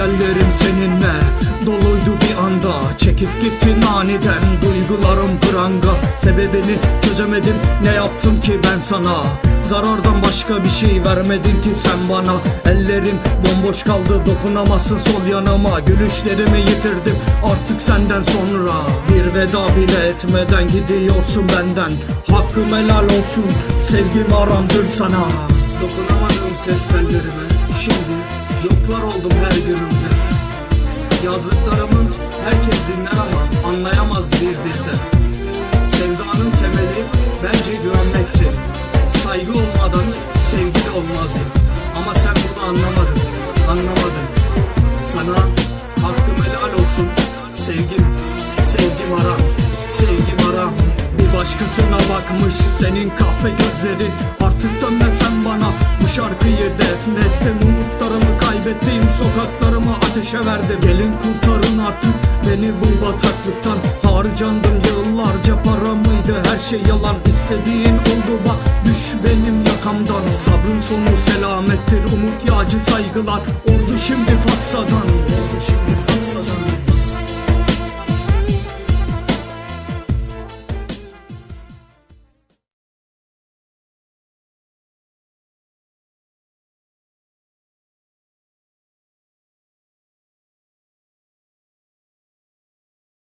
Hayallerim seninle doluydu bir anda. Çekip gittin aniden duygularım pranga Sebebini çözemedim ne yaptım ki ben sana? Zarardan başka bir şey vermedin ki sen bana. Ellerim bomboş kaldı dokunamazsın sol yanıma. Gülüşlerimi yitirdim artık senden sonra. Bir veda bile etmeden gidiyorsun benden. Hakkım helal olsun sevgim arandır sana. Dokunamadığım ses tellerime. Şimdi yoklar oldum her günümde. Yazdıklarımın herkes dinler ama anlayamaz bir dilde. Sevdanın temeli bence güvenmektir. Saygı olmadan sevgi olmazdı. Ama sen bunu anlamadın, anlamadın. Sana hakkım helal olsun. Sevgim, sevgim aram, sevgim aram. Bir başkasına bakmış senin kahve gözlerin. Artık dönme sen bana bu şarkıyı defnettim Umutlarımı kaybettiğim sokaklarımı ateşe verdim. Gelin kurtarın artık beni bu bataklıktan. Harcandım yıllarca para mıydı? Her şey yalan. İstediğin oldu bak düş benim yakamdan. Sabrın sonu selamettir umut yağcı saygılar. Oldu şimdi Fatsa'dan